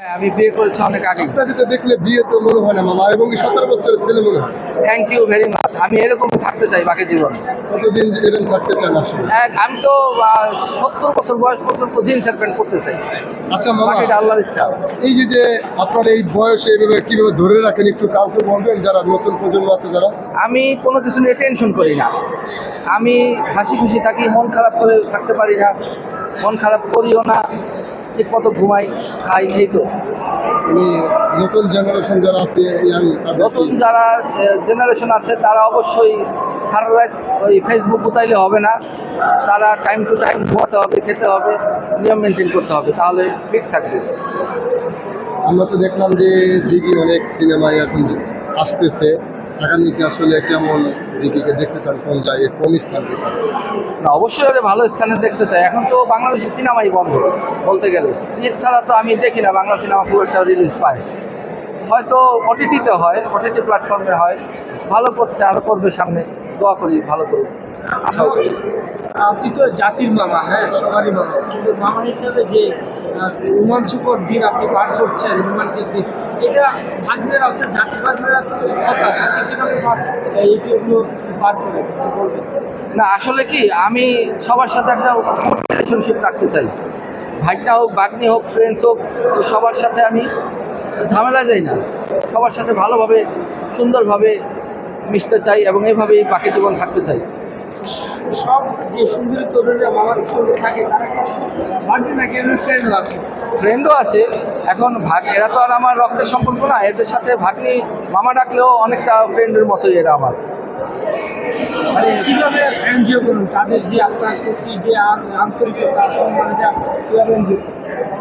হ্যাঁ, আমি বিয়ে করেছি অনেক আগে। আপনাকে তো দেখলে বিয়ে তো মনে হয় না মামা এবং সতেরো বছরের ছেলে মনে হয়? থ্যাংক ইউ ভেরি মাচ আমি এরকম থাকতে চাই বাকি জীবন। কতদিন এরকম থাকতে চান আসলে? আমি তো সত্তর বছর বয়স পর্যন্ত জিন্সের প্যান্ট পরতে চাই। আচ্ছা মামা বাকিটা আল্লাহর ইচ্ছা। এই যে যে আপনার এই বয়সে এইভাবে কীভাবে ধরে রাখেন একটু কাউকে বলবেন যারা নতুন প্রজন্ম আছে যারা? আমি কোনো কিছু নিয়ে টেনশন করি না। আমি হাসি খুশি থাকি মন খারাপ করে থাকতে পারি না মন খারাপ করিও না। ঠিক মতো ঘুমাই খাই এই তো। নতুন জেনারেশন যারা আছে নতুন যারা জেনারেশন আছে তারা অবশ্যই সারা রাত ওই ফেসবুক উতাইলে হবে না। তারা টাইম টু টাইম ঘুমাতে হবে খেতে হবে নিয়ম মেনটেন করতে হবে তাহলে ফিট থাকবে। আমরা তো দেখলাম যে দিদি অনেক সিনেমায় এখন আসতেছে। আগামীতে আসলে কেমন দিঘিকে দেখতে চান কোন জায়গায় কোন স্থান? না অবশ্যই ওরা ভালো স্থানে দেখতে চাই। এখন তো বাংলাদেশের সিনেমাই বন্ধ বলতে গেলে। ঈদ ছাড়া তো আমি দেখি না বাংলা সিনেমা খুব একটা রিলিজ পায়। হয়তো ওটিটিতে হয় ওটিটি প্ল্যাটফর্মে হয়। ভালো করছে আরও করবে সামনে। দোয়া করি ভালো করুক। আশাও করি। আপনি তো জাতির মামা হ্যাঁ সবারই মামা। কিন্তু মামা হিসাবে যে রোমাঞ্চকর দিন আপনি পার করছেন রোমান্টিক দিন এটা করে না, আসলে কি, আমি সবার সাথে একটা রিলেশনশিপ রাখতে চাই। ভাইটা হোক, বাগনি হোক ফ্রেন্ডস হোক সবার সাথে আমি ঝামেলা যাই না। সবার সাথে ভালোভাবে, সুন্দরভাবে মিশতে চাই এবং এইভাবেই বাকি জীবন থাকতে চাই। সব যে সুন্দরী তরুণরা মামার সঙ্গে থাকে তারা কিছু ভাগ্যে নাকি? এমনি ট্রেন্ড আছে। ফ্রেন্ডও আছে। এখন ভাগ এরা তো আর আমার রক্তের সম্পর্ক না এদের সাথে ভাগ্নি মামা ডাকলেও অনেকটা ফ্রেন্ডের মতোই এরা আমার। মানে কীভাবে এনজিও করুন? তাদের যে আপনার প্রতি যে আন- আন্তরিকতা সম্মান যা কীভাবে এনজিও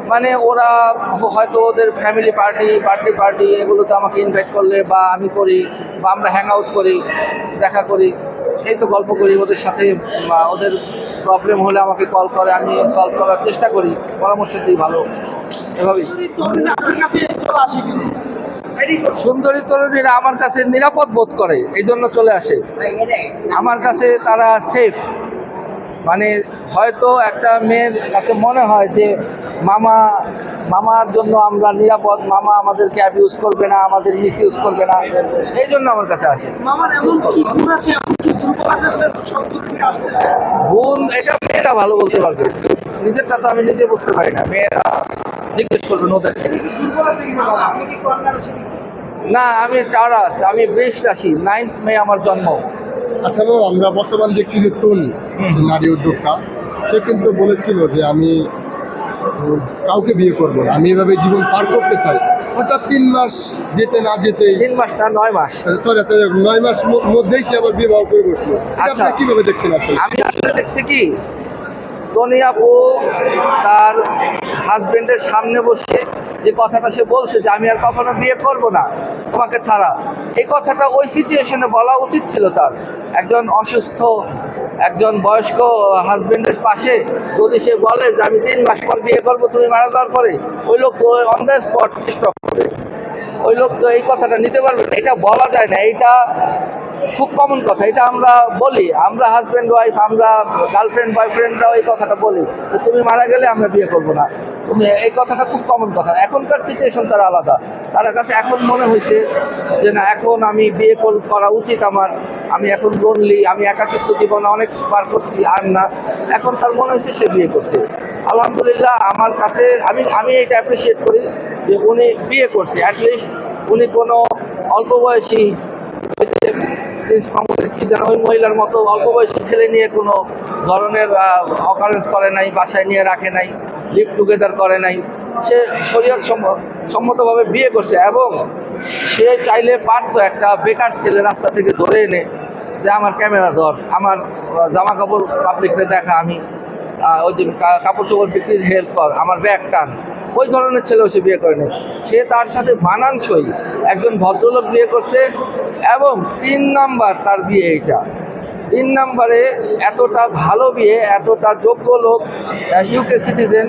মানে ওরা হয়তো ওদের ফ্যামিলি পার্টি বার্থডে পার্টি এগুলোতে আমাকে ইনভাইট করলে বা আমি করি বা আমরা হ্যাং আউট করি দেখা করি। এই তো গল্প করি, ওদের সাথে ওদের প্রবলেম হলে আমাকে কল করে, আমি সলভ করার চেষ্টা করি, পরামর্শ দিই ভালো, এভাবেই। সুন্দরী তরুণীরা আমার কাছে নিরাপদ বোধ করে, এই জন্য চলে আসে। আমার কাছে তারা সেফ মানে হয়তো একটা মেয়ের কাছে মনে হয় যে, মামা মামার জন্য আমরা নিরাপদ মামা আমাদেরকে অ্যাবিউজ করবে না আমাদের মিস ইউজ করবে না। এই জন্য আমার কাছে আসে। মামার এমন কি গুণ এটা মেয়েরা ভালো বলতে পারবে। নিজেরটা তো আমি নিজে বুঝতে পারি না। মেয়েরা জিজ্ঞেস করবেন ওদেরকে? না আমি টারাস আমি বৃষ রাশি নাইন্থ মে আমার জন্ম। আচ্ছা বাবু আমরা বর্তমান দেখছি যে তনি সে নারী উদ্যোক্তা সে কিন্তু বলেছিল যে আমি কাউকে বিয়ে করব না। আমি এভাবে জীবন পার করতে চাই। হঠাৎ তিন মাস যেতে না যেতে তিন মাস না নয় মাস। সরি আচ্ছা নয় মাস মধ্যেই সে আবার বিয়ে বিবাহ করে বসল। আচ্ছা। আপনি কীভাবে দেখছেন আসলে? আমি আসলে দেখছি কি টনি আপু তার হাজবেন্ডের সামনে বসে যে কথাটা সে বলছে যে আমি আর কখনো বিয়ে করব না তোমাকে ছাড়া। এই কথাটা ওই সিচুয়েশনে বলা উচিত ছিল তার। একজন অসুস্থ একজন বয়স্ক হাজবেন্ডের পাশে যদি সে বলে যে আমি তিন মাস পর বিয়ে করব, তুমি মারা যাওয়ার পরে ওই লোক তো অন দ্য স্পট স্টপ করে। ওই লোক তো এই কথাটা নিতে পারবে না। এটা বলা যায় না। এইটা খুব কমন কথা। এটা আমরা বলি। আমরা হাজব্যান্ড ওয়াইফ আমরা গার্লফ্রেন্ড বয়ফ্রেন্ডরাও এই কথাটা বলি যে, তুমি মারা গেলে আমরা বিয়ে করব না। তুমি এই কথাটা খুব কমন কথা। এখনকার সিচুয়েশন তার আলাদা। তার কাছে এখন মনে হয়েছে যে, না, এখন আমি বিয়ে করা উচিত আমার। আমি এখন লোনলি আমি একাকিত্ব জীবনে অনেক পার করছি, আর না। এখন তার মনে হয়েছে সে বিয়ে করছে। আলহামদুলিল্লাহ, আমার কাছে আমি আমি এটা অ্যাপ্রিসিয়েট করি যে উনি বিয়ে করছে। অ্যাটলিস্ট উনি কোনো অল্প বয়সী কি যেন ওই মহিলার মতো অল্প বয়সী ছেলে নিয়ে কোনো ধরনের অকারেন্স করে নাই, বাসায় নিয়ে রাখে নাই লিভ টুগেদার করে নাই। সে শরীয়ত সম্ম- সম্মতভাবে বিয়ে করছে এবং সে চাইলে পারতো একটা বেকার ছেলে রাস্তা থেকে ধরে এনে যে আমার ক্যামেরা ধর, আমার জামা কাপড় পাবলিকরে দেখা আমি ওই যে কাপড় চোপড় বিক্রির হেল্প কর, আমার ব্যাগ টান। ওই ধরনের ছেলেও সে বিয়ে করেনি সে তার সাথে মানানসই একজন ভদ্রলোক বিয়ে করছে এবং তিন নাম্বার তার বিয়ে এইটা। তিন নাম্বারে এতটা ভালো বিয়ে, এতটা যোগ্য লোক ইউকে সিটিজেন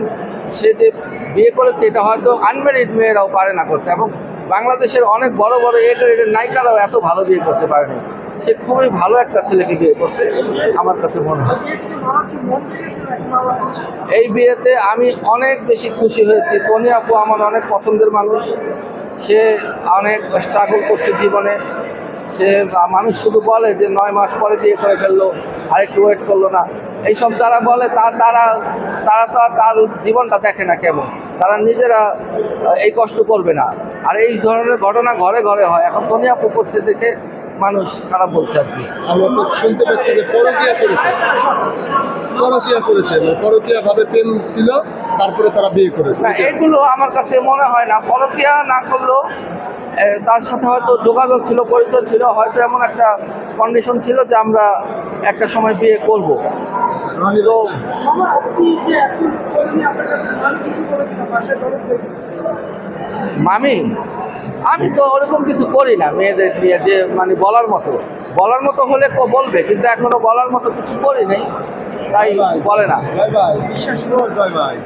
সে যে বিয়ে করেছে এটা হয়তো আনম্যারিড মেয়েরাও পারে না করতে এবং বাংলাদেশের অনেক বড় বড় এ গ্রেডের নায়িকারাও এত ভালো বিয়ে করতে পারেনি। সে খুবই ভালো একটা ছেলেকে বিয়ে করছে, আমার কাছে মনে হয়? এই বিয়েতে আমি অনেক বেশি খুশি হয়েছি। তনি আপু আমার অনেক পছন্দের মানুষ। সে অনেক স্ট্রাগল করছে জীবনে। সে মানুষ শুধু বলে যে নয় মাস পরে বিয়ে করে ফেলল, আরেকটু ওয়েট করল না। এইসব যারা বলে তার তারা তারা তো আর তার জীবনটা দেখে না কেমন। তারা নিজেরা এই কষ্ট করবে না। আর এই ধরনের ঘটনা ঘরে ঘরে হয়। এখন তনি আপু করছে দেখে মানুষ খারাপ বলছে আর কি। আমরা তো শুনতে পাচ্ছি যে পরকিয়া করেছে। পরকিয়া করেছে মানে পরকিয়া ভাবে প্রেম ছিল তারপরে তারা বিয়ে করেছে। না এগুলো আমার কাছে মনে হয় না। পরকিয়া না করলেও তার সাথে হয়তো যোগাযোগ ছিল পরিচয় ছিল হয়তো এমন একটা কন্ডিশন ছিল যে আমরা একটা সময় বিয়ে করব। তো মামা? আমি তো ওরকম কিছু করি না মেয়েদের নিয়ে, যে মানে বলার মতো। বলার মতো হলে কো বলবে, কিন্তু এখনও বলার মতো কিছু করি নাই, তাই বলে না। জয় ভাই